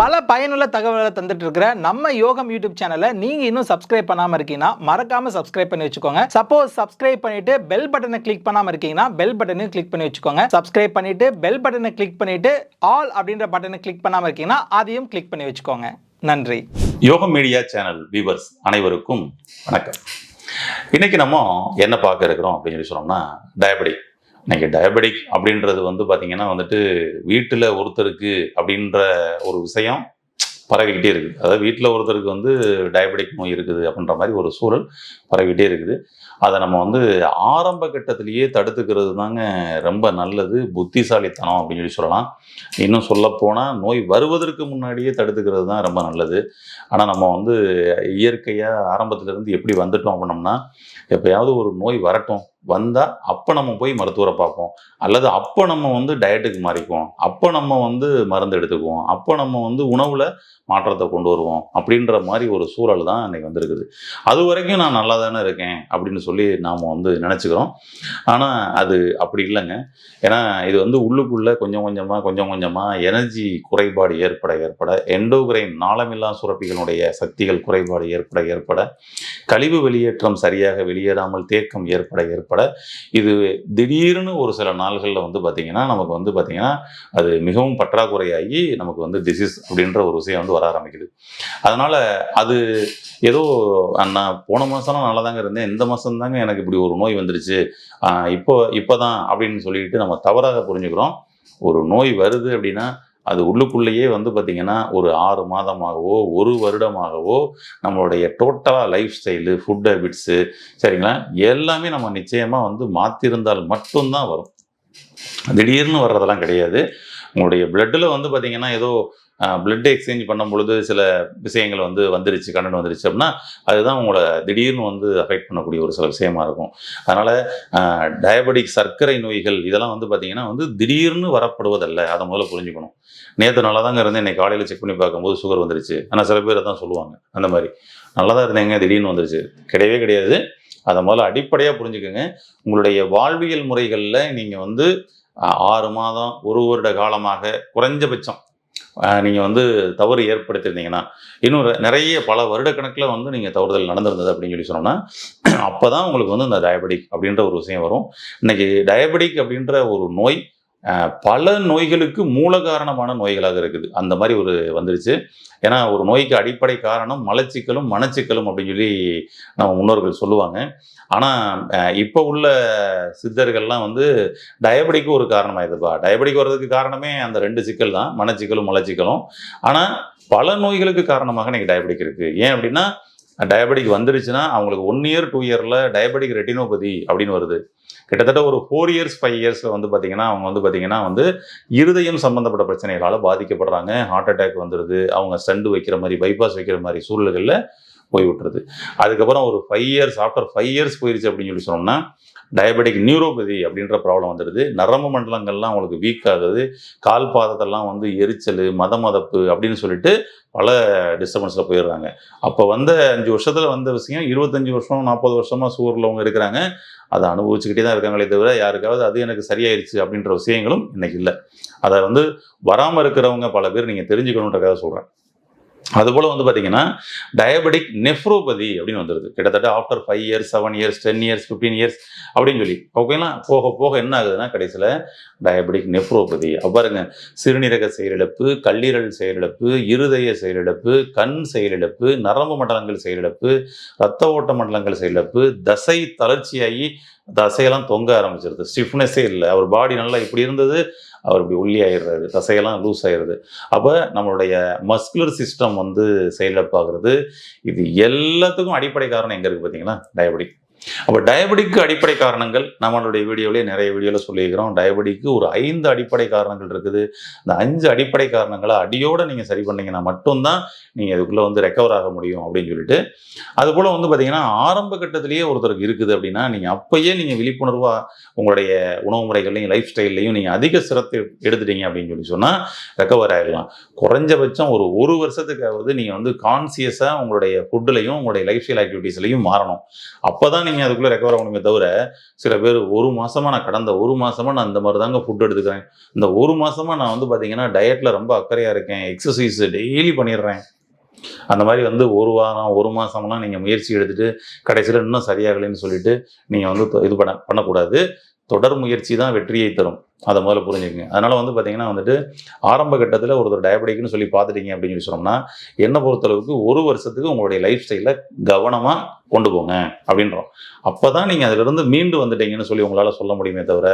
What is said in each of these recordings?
பல பயனுள்ள தகவல்களை தந்துட்டு இருக்கிற நம்ம யோகம் யூடியூப் சேனலை நீங்க இன்னும் சப்ஸ்கிரைப் பண்ணாம இருக்கீங்கன்னா மறக்காம சப்ஸ்கிரைப் பண்ணி வச்சுக்கோங்க. சப்போஸ் சப்ஸ்கிரைப் பண்ணிட்டு பெல் பட்டனை கிளிக் பண்ணாம இருக்கீங்கன்னா பெல் பட்டனையும் கிளிக் பண்ணி வச்சுக்கோங்க. சப்ஸ்கிரைப் பண்ணிட்டு பெல் பட்டனை கிளிக் பண்ணிட்டு ஆல் அப்படின்ற பட்டனை கிளிக் பண்ணாம இருக்கீங்கன்னா அதையும் கிளிக் பண்ணி வச்சுக்கோங்க. நன்றி. யோகம் மீடியா சேனல் வியூவர்ஸ் அனைவருக்கும் வணக்கம். இன்னைக்கு நம்ம என்ன பார்க்க இருக்கிறோம் அப்படின்னு சொல்லி சொன்னோம்னா டயபெட்டிக் இன்னைக்கு டயபெட்டிக் அப்படின்றது வந்து பார்த்தீங்கன்னா வந்துட்டு வீட்டில் ஒருத்தருக்கு அப்படின்ற ஒரு விஷயம் பரவிக்கிட்டே இருக்குது. அதாவது வீட்டில் ஒருத்தருக்கு வந்து டயபெட்டிக் நோய் இருக்குது அப்படின்ற மாதிரி ஒரு சூழல் பரவிக்கிட்டே இருக்குது. அதை நம்ம வந்து ஆரம்ப கட்டத்திலேயே தடுத்துக்கிறது தாங்க ரொம்ப நல்லது. புத்திசாலித்தனம் அப்படின்னு சொல்லி சொல்லலாம். இன்னும் சொல்லப்போனால் நோய் வருவதற்கு முன்னாடியே தடுத்துக்கிறது தான் ரொம்ப நல்லது. ஆனால் நம்ம வந்து இயற்கையாக ஆரம்பத்திலேருந்து எப்படி வந்துட்டோம் அப்படின்னோம்னா எப்பயாவது ஒரு நோய் வரட்டும். வந்தால் அப்போ நம்ம போய் மருத்துவரை பார்ப்போம். அல்லது அப்போ நம்ம வந்து டயட்டுக்கு மாறிக்குவோம். அப்போ நம்ம வந்து மருந்து எடுத்துக்குவோம். அப்போ நம்ம வந்து உணவில் மாற்றத்தை கொண்டு வருவோம். அப்படின்ற மாதிரி ஒரு சூழல் தான் இன்றைக்கி வந்திருக்குது. அது வரைக்கும் நான் நல்லா தானே இருக்கேன் அப்படின்னு சொல்லி நாம் வந்து நினச்சிக்கிறோம். ஆனால் அது அப்படி இல்லைங்க. ஏன்னா இது வந்து உள்ளுக்குள்ளே கொஞ்சம் கொஞ்சமாக கொஞ்சம் கொஞ்சமாக எனர்ஜி குறைபாடு ஏற்பட ஏற்பட எண்டோகிரைன் நாளமில்லா சுரப்பிகளுடைய சக்திகள் குறைபாடு ஏற்பட ஏற்பட கழிவு வெளியேற்றம் சரியாக வெளியேறாமல் தேக்கம் ஏற்பட ஏற்பட இது திடீர்னு ஒரு சில நாள்களில் வந்து பார்த்திங்கன்னா நமக்கு வந்து பார்த்திங்கன்னா அது மிகவும் பற்றாக்குறையாகி நமக்கு வந்து டிசீஸ் அப்படின்ற ஒரு விஷயம் வந்து வர ஆரம்பிக்குது. அதனால் அது ஏதோ நான் போன மாதம்லாம் நல்லா தாங்க இருந்தேன் இந்த மாதம் தாங்க எனக்கு இப்படி ஒரு நோய் வந்துருச்சு இப்போ இப்போ தான் அப்படின்னு சொல்லிட்டு நம்ம தவறாக புரிஞ்சுக்கிறோம். ஒரு நோய் வருது அப்படின்னா அது உள்ளுக்குள்ளேயே வந்து பார்த்திங்கன்னா ஒரு ஆறு மாதமாகவோ ஒரு வருடமாகவோ நம்மளுடைய டோட்டலாக லைஃப் ஸ்டைலு ஃபுட் ஹேபிட்ஸு சரிங்களா? எல்லாமே நம்ம நிச்சயமாக வந்து மாற்றிருந்தால் மட்டும்தான் வரும். திடீர்னு வர்றதெல்லாம் கிடையாது. உங்களுடைய பிளட்டில் வந்து பார்த்திங்கன்னா ஏதோ பிளட் எக்ஸ்சேஞ்ச் பண்ணும் பொழுது சில விஷயங்கள் வந்து வந்துருச்சு கண்டன் வந்துருச்சு அப்படின்னா அதுதான் உங்களை திடீர்னு வந்து அஃபெக்ட் பண்ணக்கூடிய ஒரு சில விஷயமா இருக்கும். அதனால் டயபெட்டிக் சர்க்கரை நோய்கள் இதெல்லாம் வந்து பார்த்திங்கன்னா வந்து திடீர்னு வரப்படுவதல்ல. அதை முதல்ல புரிஞ்சுக்கணும். நேற்று நல்லா தாங்க இருந்தேன். இன்னைக்கு காலையில் செக் பண்ணி பார்க்கும்போது சுகர் வந்துருச்சு. ஆனால் சில பேர் தான் சொல்லுவாங்க. அந்த மாதிரி. நல்லா தான் இருந்தேங்க. திடீர்னு வந்துருச்சு. கிடையவே கிடையாது. அதை முதல்ல அடிப்படையாக புரிஞ்சுக்கோங்க. உங்களுடைய வாழ்வியல் முறைகளில் நீங்கள் வந்து ஆறு மாதம் ஒரு வருட காலமாக குறைஞ்சபட்சம் நீங்கள் வந்து தவறு ஏற்படுத்தியிருந்தீங்கன்னா இன்னும் நிறைய பல வருடக்கணக்கில் வந்து நீங்கள் தவறுதல் நடந்திருந்தது அப்படின்னு சொல்லி சொன்னோம்னா அப்போ தான் உங்களுக்கு வந்து இந்த டயபெட்டிக் அப்படின்ற ஒரு விஷயம் வரும். இன்றைக்கி டயபெட்டிக் அப்படின்ற ஒரு நோய் பல நோய்களுக்கு மூல காரணமான நோய்களாக இருக்குது. அந்த மாதிரி ஒரு வந்துருச்சு. ஏன்னா ஒரு நோய்க்கு அடிப்படை காரணம் மலச்சிக்கலும் மனச்சிக்கலும் அப்படின்னு சொல்லி நம்ம முன்னோர்கள் சொல்லுவாங்க. ஆனால் இப்போ உள்ள சித்தர்கள்லாம் வந்து டயபெட்டிக்கு ஒரு காரணமாயிருதுப்பா டயபெட்டிக் வர்றதுக்கு காரணமே அந்த ரெண்டு சிக்கல் தான். மனச்சிக்கலும் மலச்சிக்கலும். ஆனால் பல நோய்களுக்கு காரணமாக இன்றைக்கி டயபெட்டிக் இருக்குது ஏன் அப்படின்னா டயபெட்டிக் வந்துருச்சுன்னா அவங்களுக்கு ஒன் இயர் டூ இயரில் டயபெட்டிக் ரெட்டினோபதி அப்படின்னு வருது. கிட்டத்தட்ட ஒரு ஃபோர் இயர்ஸ் ஃபைவ் இயர்ஸில் வந்து பார்த்தீங்கன்னா அவங்க வந்து பார்த்திங்கன்னா வந்து இருதயம் சம்மந்தப்பட்ட பிரச்சனைகளால் பாதிக்கப்படுறாங்க. ஹார்ட் அட்டாக் வந்துடுது அவங்க ஸ்டண்டு வைக்கிற மாதிரி பைபாஸ் வைக்கிற மாதிரி சூழல்களில் போய் விட்டுருது அதுக்கப்புறம் ஒரு five years after five years போயிருச்சு அப்படின்னு சொல்லி சொன்னோம்னா டயபெட்டிக் நியூரோபதி அப்படின்ற ப்ராப்ளம் வந்துடுது. நரம்பு மண்டலங்கள்லாம் அவங்களுக்கு வீக் ஆகுது. கால் பாதத்தெல்லாம் வந்து எரிச்சல் மத மதப்பு அப்படின்னு சொல்லிட்டு பல டிஸ்டர்பன்ஸில் போயிடுறாங்க. அப்போ வந்த அஞ்சு வருஷத்தில் வந்த விஷயம் இருபத்தஞ்சி வருஷம் நாற்பது வருஷமாக சுகரில் அவங்க இருக்கிறாங்க. அதை அனுபவிச்சுக்கிட்டே தான் இருக்காங்களே தவிர யாருக்காவது அது எனக்கு சரியாயிருச்சு அப்படின்ற விஷயங்களும் இன்னைக்கு இல்லை. அதை வந்து வராமல் இருக்கிறவங்க பல பேர் நீங்கள் தெரிஞ்சுக்கணுன்றக்காக சொல்கிறேன் அதுபோல் வந்து பார்த்தீங்கன்னா டயபெட்டிக் நெஃப்ரோபதி அப்படின்னு வந்துடுது கிட்டத்தட்ட after five years seven years ten years fifteen years அப்படின்னு சொல்லி. ஓகேங்களா போக போக என்ன ஆகுதுன்னா கடைசியில் டயபெட்டிக் நெஃப்ரோபதி பாருங்க சிறுநீரக செயலிழப்பு கல்லீரல் செயலிழப்பு இருதய செயலிழப்பு கண் செயலிழப்பு நரம்பு மண்டலங்கள் செயலிழப்பு இரத்த ஓட்ட மண்டலங்கள் செயலிழப்பு தசை தளர்ச்சியாகி தசையெல்லாம் தொங்க ஆரம்பிச்சிருது. ஸ்டிஃப்னஸே இல்லை. அவர் பாடி நல்லா இப்படி இருந்தது அவர் இப்படி ஒல்லி ஆயிடுறாரு தசையெல்லாம் லூஸ் ஆயிடுது. அப்போ நம்மளுடைய மஸ்குலர் சிஸ்டம் வந்து செயலிழப்பாகிறது. இது எல்லாத்துக்கும் அடிப்படை காரணம் எங்கே இருக்குது பார்த்தீங்களா? டயபெட்டிக் அப்போ டயபெட்டிக்கு அடிப்படை காரணங்கள் நம்மளுடைய வீடியோவிலே நிறைய வீடியோவில் சொல்லியிருக்கிறோம். டயபெட்டிக்கு ஒரு ஐந்து அடிப்படை காரணங்கள் இருக்குது. இந்த அஞ்சு அடிப்படை காரணங்களை அடியோடு நீங்கள் சரி பண்ணீங்கன்னா மட்டும்தான் நீங்கள் இதுக்குள்ளே வந்து ரெக்கவர் ஆக முடியும் அப்படின்னு சொல்லிட்டு. அதுபோல் வந்து பார்த்தீங்கன்னா ஆரம்ப கட்டத்திலேயே ஒருத்தருக்கு இருக்குது அப்படின்னா நீங்கள் அப்பயே நீங்கள் விழிப்புணர்வாக உங்களுடைய உணவு முறைகள்லையும் லைஃப் ஸ்டைல்லையும் நீங்கள் அதிக சிரத்தை எடுத்துட்டீங்க அப்படின்னு சொல்லி சொன்னால் ரெக்கவர் ஆகிடலாம் குறைஞ்சபட்சம் ஒரு ஒரு வருஷத்துக்காவது நீங்கள் வந்து கான்சியஸாக உங்களுடைய ஃபுட்டுலையும் உங்களுடைய லைஃப் ஸ்டைல் ஆக்டிவிட்டீஸ்லையும் மாறணும். அப்போ தான் நீங்கள் அதுக்குள்ளே ரெக்கவர் ஆகணுமே தவிர சில பேர் ஒரு மாதமாக நான் கடந்த ஒரு மாதமாக நான் இந்த மாதிரி தாங்க ஃபுட் எடுத்துக்கிறேன். இந்த ஒரு மாதமாக நான் வந்து பார்த்தீங்கன்னா டயட்டில் ரொம்ப அக்கறையாக இருக்கேன். எக்ஸசைஸ் டெய்லி பண்ணிடுறேன். அந்த மாதிரி வந்து ஒரு வாரம் ஒரு மாதம்லாம் நீங்கள் முயற்சி எடுத்துகிட்டு கடைசியில் இன்னும் சரியாகலைன்னு சொல்லிட்டு நீங்கள் வந்து இது பண்ண பண்ணக்கூடாது. தொடர் முயற்சி தான் வெற்றியை தரும். அதை முதல்ல புரிஞ்சுக்கங்க. அதனால் வந்து பார்த்தீங்கன்னா வந்துட்டு ஆரம்ப கட்டத்தில் ஒருத்தர் டயபெட்டிக்னு சொல்லி பார்த்துட்டீங்க அப்படின்னு சொல்லி சொன்னோம்னா என்னை பொறுத்தளவுக்கு ஒரு வருஷத்துக்கு உங்களுடைய லைஃப் ஸ்டைலை கவனமாக கொண்டு போங்க அப்படின்றோம். அப்போ தான் நீங்கள் அதிலிருந்து மீண்டு வந்துட்டீங்கன்னு சொல்லி உங்களால் சொல்ல முடியுமே தவிர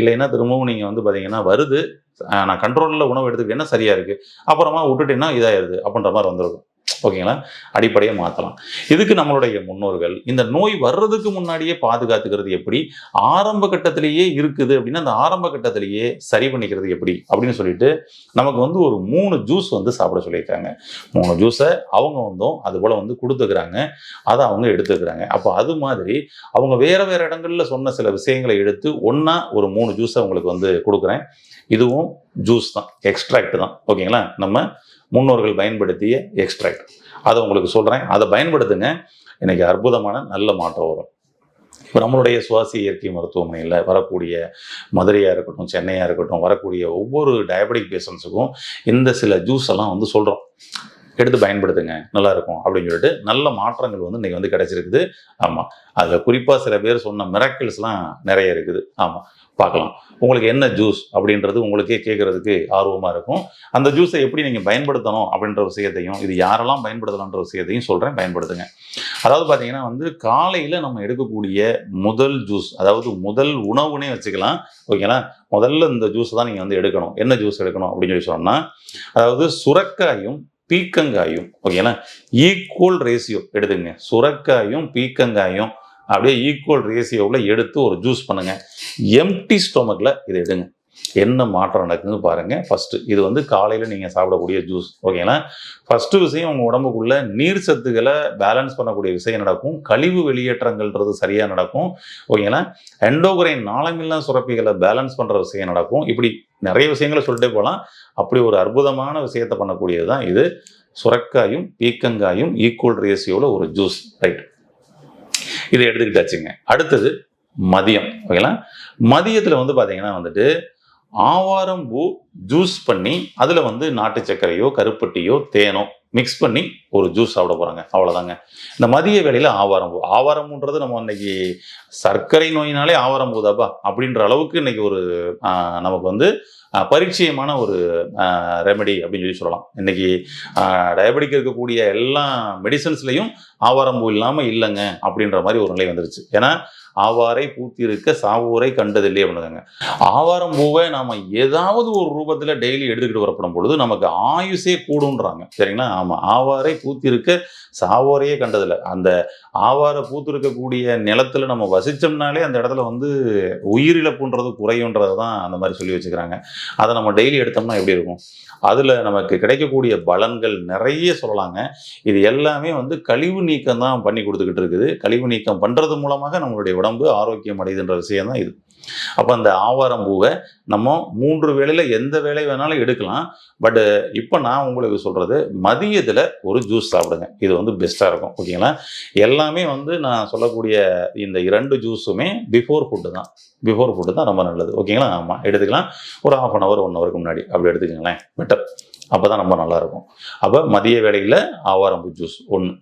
இல்லைன்னா திரும்பவும் நீங்கள் வந்து பார்த்தீங்கன்னா வருது நான் கண்ட்ரோலில் உணவு எடுத்துக்கிட்டேன்னா சரியாக இருக்குது அப்புறமா விட்டுட்டேன்னா இதாயிருது அப்படின்ற மாதிரி வந்திருக்கும். ஓகேங்களா? அடிப்படையை மாற்றலாம் இதுக்கு நம்மளுடைய முன்னோர்கள் இந்த நோய் வர்றதுக்கு முன்னாடியே பாதுகாத்துக்கிறது எப்படி? ஆரம்ப கட்டத்திலேயே இருக்குது அப்படின்னா அந்த ஆரம்ப கட்டத்திலேயே சரி பண்ணிக்கிறது எப்படி? அப்படின்னு சொல்லிட்டு நமக்கு வந்து ஒரு மூணு ஜூஸ் வந்து சாப்பிட சொல்லியிருக்காங்க. மூணு ஜூஸை அவங்க வந்தும் அது போல் வந்து கொடுத்துக்கிறாங்க. அதை அவங்க எடுத்துக்கிறாங்க. அப்போ அது மாதிரி அவங்க வேற வேற இடங்களில் சொன்ன சில விஷயங்களை எடுத்து ஒன்றா ஒரு மூணு ஜூஸை உங்களுக்கு வந்து கொடுக்குறேன். இதுவும் ஜூஸ் தான் எக்ஸ்ட்ராக்ட் தான். ஓகேங்களா? நம்ம முன்னோர்கள் பயன்படுத்திய எக்ஸ்ட்ராக்ட். அதை உங்களுக்கு சொல்கிறேன் அதை பயன்படுத்துங்க. இன்றைக்கி அற்புதமான நல்ல மாற்றம் வரும். இப்போ நம்மளுடைய சுவாசி இயற்கை மருத்துவமனையில் வரக்கூடிய மதுரையாக இருக்கட்டும் சென்னையாக இருக்கட்டும் வரக்கூடிய ஒவ்வொரு டயபெட்டிக் பேஷண்ட்ஸுக்கும் இந்த சில ஜூஸ் எல்லாம் வந்து சொல்கிறோம் எடுத்து பயன்படுத்துங்க. நல்லா இருக்கும் அப்படின்னு சொல்லிட்டு நல்ல மாற்றங்கள் வந்து இன்னைக்கு வந்து கிடைச்சிருக்குது. ஆமாம் அதில் குறிப்பாக சில பேர் சொன்ன மிராக்கிள்ஸ்லாம் நிறைய இருக்குது. ஆமாம் பார்க்கலாம். உங்களுக்கு என்ன ஜூஸ் அப்படின்றது உங்களுக்கே கேட்குறதுக்கு ஆர்வமாக இருக்கும். அந்த ஜூஸை எப்படி நீங்கள் பயன்படுத்தணும் அப்படின்ற விஷயத்தையும் இது யாரெல்லாம் பயன்படுத்தலான்ற விஷயத்தையும் சொல்கிறேன் பயன்படுத்துங்க. அதாவது பார்த்தீங்கன்னா வந்து காலையில் நம்ம எடுக்கக்கூடிய முதல் ஜூஸ் அதாவது முதல் உணவுனே வச்சுக்கலாம். ஓகேங்களா? முதல்ல இந்த ஜூஸ் தான் நீங்கள் வந்து எடுக்கணும். என்ன ஜூஸ் எடுக்கணும் அப்படின்னு சொல்லி சொன்னோம்னா அதாவது சுரக்காயும் பீக்கங்காயும் ஓகேங்களா ஈக்குவல் ரேஷியோ எடுத்துங்க சுரக்காயும் பீக்கங்காயும் அப்படியே ஈக்குவல் ரேஷியோவில் எடுத்து ஒரு ஜூஸ் பண்ணுங்க. எம்டி ஸ்டொமக்கில் இதை எடுங்க. என்ன மாற்றம் நடக்குதுன்னு பாருங்க. ஃபஸ்ட்டு இது வந்து காலையில் நீங்கள் சாப்பிடக்கூடிய ஜூஸ் ஓகேங்களா ஃபஸ்ட்டு விஷயம் உங்கள் உடம்புக்குள்ள நீர் சத்துக்களை பேலன்ஸ் பண்ணக்கூடிய விஷயம் நடக்கும்? கழிவு வெளியேற்றங்கள்ன்றது சரியாக நடக்கும் ஓகேங்களா எண்டோகிரைன் நாளமில்லா சுரப்பிகளை பேலன்ஸ் பண்ணுற விஷயம் நடக்கும்? இப்படி நிறைய விஷயங்களை சொல்லிட்டே போகலாம். அப்படி ஒரு அற்புதமான விஷயத்த பண்ணக்கூடியது தான் இது. சுரக்காயும் பீக்கங்காயும் ஈக்குவல் ரேசியோவில் ஒரு ஜூஸ் ரைட் இதை எடுத்துக்கிட்டாச்சுங்க. அடுத்தது மதியம். ஓகேங்களா? மதியத்தில் வந்து பார்த்தீங்கன்னா வந்துட்டு ஆவாரம் பூ ஜூஸ் பண்ணி அதில் வந்து நாட்டு சர்க்கரையோ கருப்பட்டியோ தேனோ மிக்ஸ் பண்ணி ஒரு ஜூஸ் சாப்பிட போகிறாங்க அவ்வளோதாங்க இந்த மதிய வேலையில் ஆவாரம் பூ. ஆவாரம்ன்றது நம்ம இன்னைக்கு சர்க்கரை நோயினாலே ஆவாரம் பூதாப்பா அப்படின்ற அளவுக்கு இன்னைக்கு ஒரு நமக்கு வந்து பரிச்சயமான ஒரு ரெமெடி அப்படின்னு சொல்லி சொல்லலாம். இன்னைக்கு டயபெட்டிக் இருக்கக்கூடிய எல்லா மெடிசன்ஸ்லையும் ஆவாரம்பூ இல்லாமல் இல்லைங்க அப்படின்ற மாதிரி ஒரு நிலை வந்துருச்சு. ஏன்னா ஆவாரை பூத்திருக்க சாவூரை கண்டதில்லை அப்படின்னாங்க ஆவாரம் பூவை நாம் ஏதாவது ஒரு ரூபத்தில் டெய்லி எடுத்துக்கிட்டு வரப்படும் பொழுது நமக்கு ஆயுசே கூடுன்றாங்க சரிங்களா? ஆமாம் ஆவாரை பூத்திருக்க சாவோரையே கண்டதில்லை. அந்த ஆவாரை பூத்திருக்கக்கூடிய நிலத்தில் நம்ம வசித்தோம்னாலே அந்த இடத்துல வந்து உயிரிழப்புன்றது குறையுன்றது தான் அந்த மாதிரி சொல்லி வச்சுக்கிறாங்க. அதை நம்ம டெய்லி எடுத்தோம்னா எப்படி இருக்கும்? அதில் நமக்கு கிடைக்கக்கூடிய பலன்கள் நிறைய சொல்லலாங்க. இது எல்லாமே வந்து கழிவு நீக்கம் தான் பண்ணி கொடுத்துக்கிட்டு இருக்குது. கழிவு நீக்கம் பண்ணுறது மூலமாக நம்மளுடைய உடம்பு ஆரோக்கியம் அடையுதுன்ற விஷயம் தான் இது. அப்போ அந்த ஆவாரம் பூவை நம்ம மூன்று வேளையில் எந்த வேலை வேணாலும் எடுக்கலாம். பட் இப்போ நான் உங்களுக்கு சொல்கிறது மதியத்தில் ஒரு ஜூஸ் சாப்பிடுங்க. இது வந்து பெஸ்ட்டாக இருக்கும் ஓகேங்களா எல்லாமே வந்து நான் சொல்லக்கூடிய இந்த இரண்டு ஜூஸுமே பிஃபோர் ஃபுட்டு தான். பிஃபோர் ஃபுட்டு தான் ரொம்ப நல்லது ஓகேங்களா ஆமாம் எடுத்துக்கலாம். ஒரு ஆஃப் அன் ஹவர் ஒன் ஹவருக்கு முன்னாடி. அப்படி எடுத்துக்கங்களேன் பெட்டர் அப்போ தான் ரொம்ப நல்லா இருக்கும். அப்போ மதிய வேலையில் ஆவாரம்பூ ஜூஸ் ஒன்று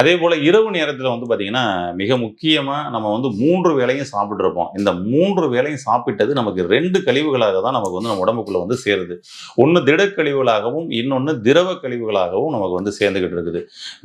அதே போல் இரவு நேரத்தில் வந்து பார்த்திங்கன்னா மிக முக்கியமாக நம்ம வந்து மூன்று வேலையும் சாப்பிட்ருப்போம் இந்த மூன்று வேலையும் சாப்பிட்டது நமக்கு ரெண்டு கழிவுகளாக தான் நமக்கு வந்து நம்ம உடம்புக்குள்ளே வந்து சேருது. ஒன்று திடக்கழிவுகளாகவும் இன்னொன்று திரவ கழிவுகளாகவும் நமக்கு வந்து சேர்ந்துக்கிட்டு இருக்குது.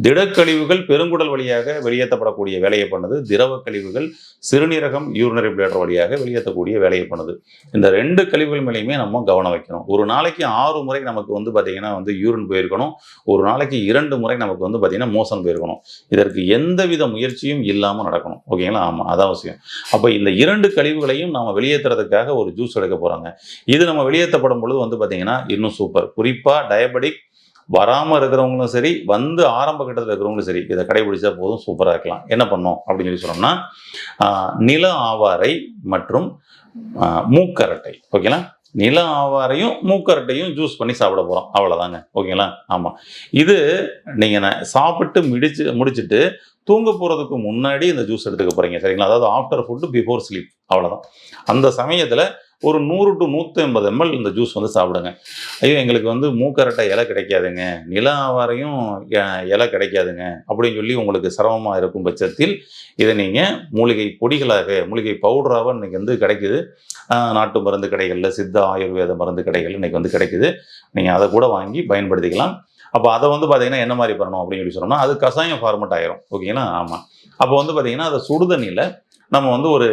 திடக்கழிவுகள் பெருங்குடல் வழியாக வெளியேற்றப்படக்கூடிய வேலையை பண்ணுது. திரவ கழிவுகள் சிறுநீரகம் யூரினரி பிளேடர் வழியாக வெளியேற்றக்கூடிய வேலையை பண்ணுது. இந்த ரெண்டு கழிவுகள் மேலேயுமே நம்ம கவனம் வைக்கணும். ஒரு நாளைக்கு ஆறு முறை நமக்கு வந்து பார்த்திங்கன்னா வந்து யூரின் போயிருக்கணும். ஒரு நாளைக்கு இரண்டு முறை நமக்கு வந்து பார்த்திங்கன்னா மோசம் போயிருக்கணும். இதற்கு எந்தவித முயற்சியும் இல்லாமல் நடக்கணும். ஓகேங்களா ஆமாம் அதான் அவசியம். அப்போ இந்த இரண்டு கழிவுகளையும் நம்ம வெளியேற்றுறதுக்காக ஒரு ஜூஸ் எடுக்க போகிறாங்க இது நம்ம வெளியேற்றப்படும் பொழுது வந்து பார்த்திங்கன்னா இன்னும் சூப்பர் குறிப்பாக டயபெட்டிக் வராமல் இருக்கிறவங்களும் சரி வந்து ஆரம்ப கட்டத்தில் இருக்கிறவங்களும் சரி இதை கடைபிடிச்சா போதும் சூப்பராக இருக்கலாம். என்ன பண்ணோம் அப்படின்னு சொல்லி சொன்னோம்னா நில ஆவாரை மற்றும் மூக்கரட்டை. ஓகேங்களா நில ஆவாரையும் மூக்கரட்டையும் ஜூஸ் பண்ணி சாப்பிட போகிறோம் அவ்வளோதாங்க ஓகேங்களா? ஆமாம் இது நீங்கள் நான் சாப்பிட்டு முடிச்சு முடிச்சுட்டு தூங்க போகிறதுக்கு முன்னாடி இந்த ஜூஸ் எடுத்துக்க போகிறீங்க சரிங்களா? அதாவது ஆஃப்டர் ஃபுட்டு பிஃபோர் ஸ்லீப் அவ்வளோதான் அந்த சமயத்தில் ஒரு நூறு டு நூற்றி ஐம்பது எம்எல் இந்த ஜூஸ் வந்து சாப்பிடுங்க. ஐயோ எங்களுக்கு வந்து மூக்கரட்டை இலை கிடைக்காதுங்க. நில ஆவாரையும் இலை கிடைக்காதுங்க. அப்படின்னு சொல்லி உங்களுக்கு சிரமமாக இருக்கும் பட்சத்தில் இதை நீங்கள் மூலிகை பொடிகளாக மூலிகை பவுடராக இன்னைக்கு வந்து கிடைக்குது. நாட்டு மருந்து கடைகளில் சித்த ஆயுர்வேத மருந்து கடைகள் இன்றைக்கி வந்து கிடைக்குது. நீங்கள் அதை கூட வாங்கி பயன்படுத்திக்கலாம். அப்போ அதை வந்து பார்த்தீங்கன்னா என்ன மாதிரி பண்ணணும் அப்படின்னு சொல்லி சொன்னோம்னா அது கசாயம் ஃபார்மட் ஆயிரும். ஓகேங்களா? ஆமாம் அப்போ வந்து பார்த்தீங்கன்னா அதை சுடுதண்ணியில் நம்ம வந்து ஒரு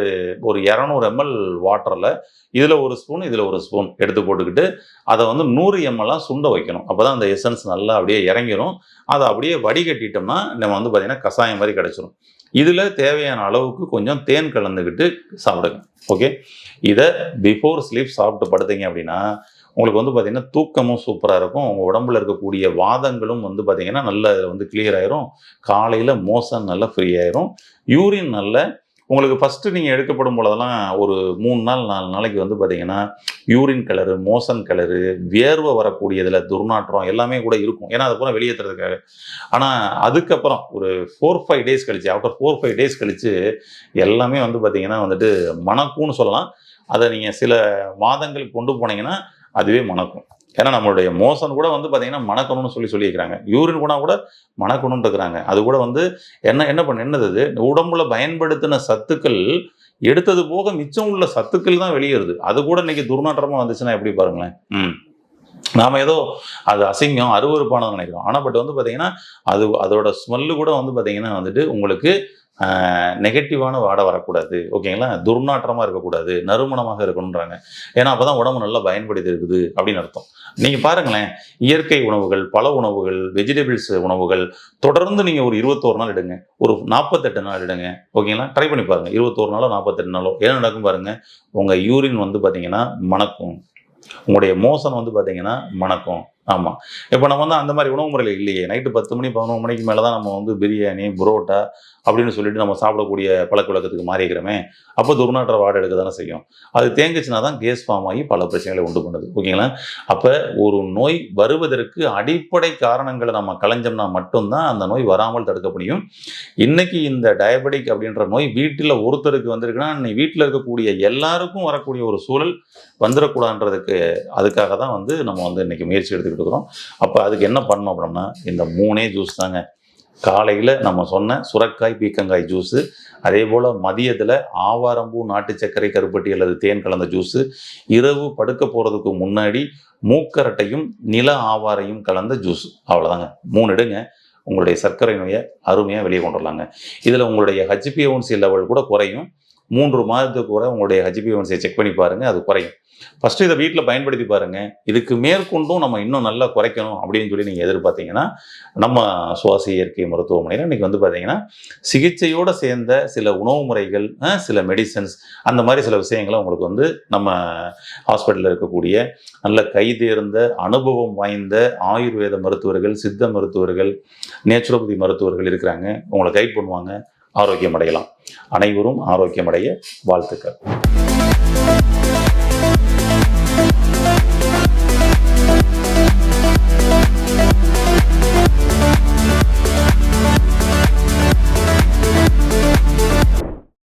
ஒரு இரநூறு எம்எல் வாட்டரில் இதில் ஒரு ஸ்பூன் இதில் ஒரு ஸ்பூன் எடுத்து போட்டுக்கிட்டு அதை வந்து நூறு எம்எல்லாம் சுண்ட வைக்கணும். அப்போ தான் அந்த எசன்ஸ் நல்லா அப்படியே இறங்கிடும் அதை அப்படியே வடிகட்டிட்டோம்னா நம்ம வந்து பார்த்திங்கன்னா கஷாயம் மாதிரி கிடச்சிரும். இதில் தேவையான அளவுக்கு கொஞ்சம் தேன் கலந்துக்கிட்டு சாப்பிடுங்க. ஓகே இதை பிஃபோர் ஸ்லீப் சாப்பிட்டு படுத்தீங்க அப்படின்னா உங்களுக்கு வந்து பார்த்தீங்கன்னா தூக்கமும் சூப்பராக இருக்கும். உங்கள் உடம்புல இருக்கக்கூடிய வாதங்களும் வந்து பார்த்தீங்கன்னா நல்ல வந்து கிளியர் ஆயிரும். காலையில் மோசன் நல்லா ஃப்ரீ ஆயிரும். யூரின் நல்ல உங்களுக்கு ஃபஸ்ட்டு நீங்கள் எடுக்கப்படும் பொழுதெல்லாம் ஒரு மூணு நாள் நாலு நாளைக்கு வந்து பார்த்தீங்கன்னா யூரின் கலரு மோசன் கலரு வியர்வை வரக்கூடியதில் துர்நாற்றம் எல்லாமே கூட இருக்கும். ஏன்னா அதை பூரா வெளியேற்றுறதுக்காக ஆனால் அதுக்கப்புறம் ஒரு ஃபோர் ஃபைவ் டேஸ் கழிச்சு ஆஃப்டர் ஃபோர் ஃபைவ் டேஸ் கழிச்சு எல்லாமே வந்து பார்த்தீங்கன்னா வந்துட்டு மணக்கும்னு சொல்லலாம். அதை நீங்கள் சில மாதங்கள் கொண்டு போனீங்கன்னா அதுவே மணக்கும். ஏன்னா நம்மளுடைய மோசன் கூட வந்து பார்த்தீங்கன்னா மணக்கணும்னு சொல்லி சொல்லியிருக்கிறாங்க. யூரின் கூட கூட மணக்கணும்னு இருக்கிறாங்க அது கூட வந்து என்ன என்ன பண்ண என்னது உடம்புல பயன்படுத்தின சத்துக்கள் எடுத்தது போக மிச்சம் உள்ள சத்துக்கள் தான் வெளியேறுது. அது கூட இன்னைக்கு துர்நாற்றமாக வந்துச்சுன்னா எப்படி பாருங்களேன்? ம். நாம் ஏதோ அது அசிங்கம் அருவருப்பானது நினைக்கிறோம். ஆனால் பட் வந்து பார்த்தீங்கன்னா அது அதோட ஸ்மெல்லு கூட வந்து பார்த்தீங்கன்னா வந்துட்டு உங்களுக்கு நெகட்டிவான வாடை வரக்கூடாது ஓகேங்களா? துர்நாற்றமாக இருக்கக்கூடாது நறுமணமாக இருக்கணுன்றாங்க ஏன்னா அப்போ தான் உடம்பு நல்லா பயன்படுத்தி இருக்குது அப்படின்னு அர்த்தம். நீங்கள் பாருங்களேன் இயற்கை உணவுகள் பல உணவுகள் வெஜிடபிள்ஸ் உணவுகள் தொடர்ந்து நீங்கள் ஒரு இருபத்தோரு நாள் எடுங்க. ஒரு நாற்பத்தெட்டு நாள் எடுங்க ஓகேங்களா? ட்ரை பண்ணி பாருங்கள் இருபத்தோரு நாளோ நாற்பத்தெட்டு நாளோ என்ன நடக்கும் பாருங்கள் உங்கள் யூரின் வந்து பார்த்தீங்கன்னா மணக்கும். உங்களுடைய மோசன் வந்து பார்த்தீங்கன்னா மணக்கும். ஆமாம் இப்போ நம்ம வந்து அந்த மாதிரி உணவு முறையில் இல்லையே. நைட்டு பத்து மணி பதினொன்று மணிக்கு மேலே தான் நம்ம வந்து பிரியாணி புரோட்டா அப்படின்னு சொல்லிட்டு நம்ம சாப்பிடக்கூடிய பழக்க வழக்கத்துக்கு மாறிக்கிறோமே. அப்போ துர்நாற்ற வாடை எடுக்க தானே செய்யும். அது தேங்குச்சுன்னா தான் கேஸ் ஃபார்ம் ஆகி பல பிரச்சனைகளை உண்டு பண்ணுது. ஓகேங்களா? அப்போ ஒரு நோய் வருவதற்கு அடிப்படை காரணங்களை நம்ம களைஞ்சோம்னா மட்டும்தான் அந்த நோய் வராமல் தடுக்க முடியும். இன்னைக்கு இந்த டயபெட்டிக் அப்படின்ற நோய் வீட்டில் ஒருத்தருக்கு வந்திருக்குன்னா இன்னைக்கு வீட்டில் இருக்கக்கூடிய எல்லாருக்கும் வரக்கூடிய ஒரு சூழல் வந்துடக்கூடாதுன்றதுக்கு அதுக்காக தான் வந்து நம்ம வந்து இன்னைக்கு முயற்சி எடுத்துக்கிட்டு இருக்கிறோம் அப்போ அதுக்கு என்ன பண்ணணும் அப்படின்னா இந்த மூணே ஜூஸ் தாங்க. காலையில் நம்ம சொன்ன சுரக்காய் பீக்கங்காய் ஜூஸு அதே போல் மதியத்தில் ஆவாரம்பூ நாட்டு சர்க்கரை கருப்பட்டி அல்லது தேன் கலந்த ஜூஸு இரவு படுக்க போகிறதுக்கு முன்னாடி மூக்கரட்டையும் நில ஆவாரையும் கலந்த ஜூஸ் அவ்வளோதாங்க மூணு எடுங்க. உங்களுடைய சர்க்கரை நோயை அருமையாக வெளியே கொண்டு வரலாங்க. இதில் உங்களுடைய ஹெச்பிஎன்சி லெவல் கூட குறையும். மூன்று மாதத்துக்கு கூட உங்களுடைய ஹெச்பிஎன்சியை செக் பண்ணி பாருங்கள் அது குறையும். ஃபஸ்ட்டு இதை வீட்டில் பயன்படுத்தி பாருங்கள் இதுக்கு மேற்கொண்டும் நம்ம இன்னும் நல்லா குறைக்கணும் அப்படின்னு சொல்லி நீங்கள் எதிர்பார்த்தீங்கன்னா நம்ம சுவாச இயற்கை மருத்துவமனையில் இன்றைக்கி வந்து பார்த்தீங்கன்னா சிகிச்சையோடு சேர்ந்த சில உணவு முறைகள் சில மெடிசன்ஸ் அந்த மாதிரி சில விஷயங்களை உங்களுக்கு வந்து நம்ம ஹாஸ்பிட்டலில் இருக்கக்கூடிய நல்ல கைதேர்ந்த அனுபவம் வாய்ந்த ஆயுர்வேத மருத்துவர்கள் சித்த மருத்துவர்கள் நேச்சுரோபதி மருத்துவர்கள் இருக்கிறாங்க. உங்களை கைட் பண்ணுவாங்க. ஆரோக்கியம் அடையலாம். அனைவரும் ஆரோக்கியம் அடைய வாழ்த்துக்கள்.